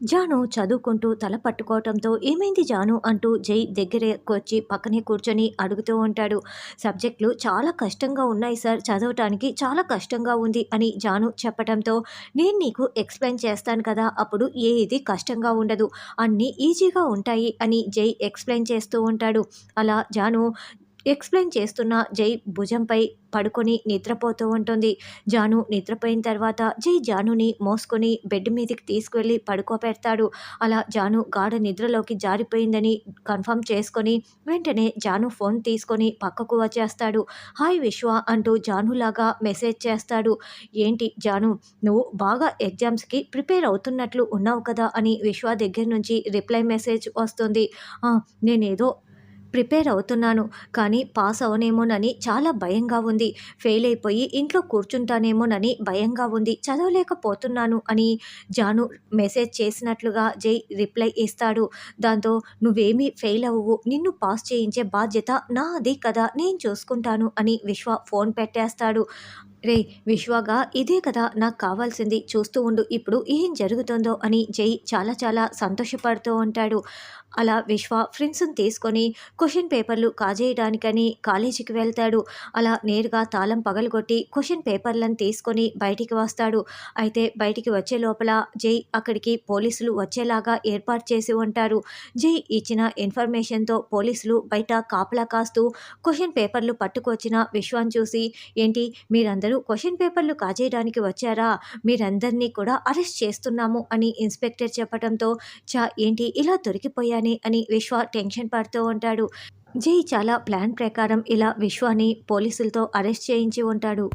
జాను చదువుకుంటూ తల పట్టుకోవటంతో ఏమైంది జాను అంటూ జై దగ్గరకు వచ్చి పక్కనే కూర్చొని అడుగుతూ ఉంటాడు. సబ్జెక్టులు చాలా కష్టంగా ఉన్నాయి సార్ చదవటానికి చాలా కష్టంగా ఉంది అని జాను చెప్పటంతో నేను నీకు ఎక్స్ప్లెయిన్ చేస్తాను కదా అప్పుడు ఏది కష్టంగా ఉండదు అన్నీ ఈజీగా ఉంటాయి అని జై ఎక్స్ప్లెయిన్ చేస్తూ ఉంటాడు. అలా జాను ఎక్స్ప్లెయిన్ చేస్తున్న జై భుజంపై పడుకొని నిద్రపోతూ ఉంటుంది. జాను నిద్రపోయిన తర్వాత జై జానుని మోసుకొని బెడ్ మీదకి తీసుకువెళ్ళి పడుకోబెడతాడు. అలా జాను గాఢ నిద్రలోకి జారిపోయిందని కన్ఫర్మ్ చేసుకొని వెంటనే జాను ఫోన్ తీసుకొని పక్కకు వచ్చేస్తాడు. హాయ్ విశ్వ అంటూ జానులాగా మెసేజ్ చేస్తాడు. ఏంటి జాను నువ్వు బాగా ఎగ్జామ్స్కి ప్రిపేర్ అవుతున్నట్లు ఉన్నావు కదా అని విశ్వ దగ్గర నుంచి రిప్లై మెసేజ్ వస్తుంది. నేనేదో ప్రిపేర్ అవుతున్నాను. కానీ పాస్ అవనేమోనని చాలా భయంగా ఉంది. ఫెయిల్ అయిపోయి ఇంట్లో కూర్చుంటానేమోనని భయంగా ఉంది. చదవలేకపోతున్నాను అని జాను మెసేజ్ చేసినట్లుగా జై రిప్లై ఇస్తాడు. దాంతో నువ్వేమీ ఫెయిల్ అవ్వవు. నిన్ను పాస్ చేయించే బాధ్యత నాది కదా. నేను చూసుకుంటాను అని విశ్వ ఫోన్ పెట్టేస్తాడు. రే విశ్వగా ఇదే కదా. నాకు కావాల్సింది. చూస్తూ ఉండు. ఇప్పుడు ఏం జరుగుతుందో అని జై చాలా చాలా సంతోషపడుతూ ఉంటాడు. అలా విశ్వ ఫ్రెండ్స్ని తీసుకొని క్వశ్చన్ పేపర్లు కాజేయడానికని కాలేజీకి వెళ్తాడు. అలా నేరుగా తాళం పగలగొట్టి క్వశ్చన్ పేపర్లను తీసుకొని బయటికి వస్తాడు. అయితే బయటికి వచ్చే లోపల జై అక్కడికి పోలీసులు వచ్చేలాగా ఏర్పాటు చేసి ఉంటారు. జై ఇచ్చిన ఇన్ఫర్మేషన్తో పోలీసులు బయట కాపలా కాస్తూ క్వశ్చన్ పేపర్లు పట్టుకొచ్చిన విశ్వాన్ని చూసి ఏంటి మీరందరూ క్వశ్చన్ పేపర్లు కాజేయడానికి వచ్చారా? మీరందరినీ కూడా అరెస్ట్ చేస్తున్నాము అని ఇన్స్పెక్టర్ చెప్పడంతో చా ఏంటి ఇలా దొరికిపోయాను? అని విశ్వ టెన్షన్ పడుతూ ఉంటాడు. జై చాలా ప్లాన్ ప్రకారం ఇలా విశ్వాని పోలీసులతో అరెస్ట్ చేయించి ఉంటాడు.